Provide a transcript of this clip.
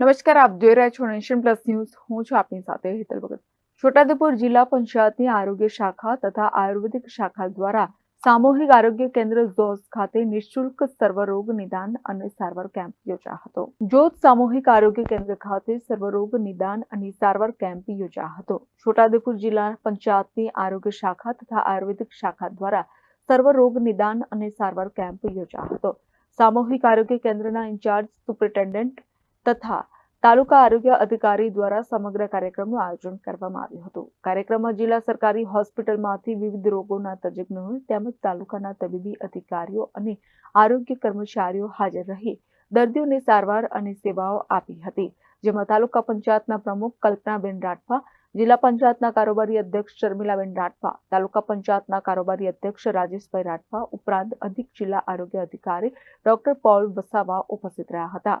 નમસ્કાર, આપ જોઈ રહ્યા છો નેશન પ્લસ ન્યૂઝ. હું છું આપની સાથે હેતલ ભગત. છોટાઉદેપુર જિલ્લા પંચાયતની આરોગ્ય શાખા તથા આયુર્વેદિક શાખા દ્વારા સામૂહિક આરોગ્ય કેન્દ્ર જોસ ખાતે નિઃશુલ્ક સર્વરોગ નિદાન અને સારવાર કેમ્પ યોજાયો હતો. જોત સામૂહિક આરોગ્ય કેન્દ્ર ખાતે સર્વરોગ નિદાન અને સારવાર કેમ્પ યોજાયો હતો. છોટાઉદેપુર જિલ્લા પંચાયતની આરોગ્ય શાખા તથા આયુર્વેદિક શાખા દ્વારા સર્વરોગ નિદાન અને સારવાર કેમ્પ યોજાયો હતો. સામૂહિક આરોગ્ય કેન્દ્રના ઇન્ચાર્જ સુપ્રિન્ટેન્ડન્ટ તથા તાલુકા આરોગ્ય અધિકારી દ્વારા સમગ્ર કાર્યક્રમનું આયોજન કરવામાં આવ્યું હતું. કાર્યક્રમમાં જિલ્લા સરકારી હોસ્પિટલમાંથી વિવિધ રોગોના તજજ્ઞો તેમજ તાલુકાના તબીબી અધિકારીઓ અને આરોગ્ય કર્મચારીઓ હાજર રહી દર્દીઓને સારવાર અને સેવાઓ આપી હતી. જેમાં તાલુકા પંચાયતના પ્રમુખ કલ્પનાબેન રાઠવા, જિલ્લા પંચાયતના કારોબારી અધ્યક્ષ શર્મિલાબેન રાઠવા, તાલુકા પંચાયતના કારોબારી અધ્યક્ષ રાજેશભાઈ રાઠવા, ઉપરાંત અધિક જિલ્લા આરોગ્ય અધિકારી ડોક્ટર પોલ વસાવા ઉપસ્થિત રહ્યા હતા.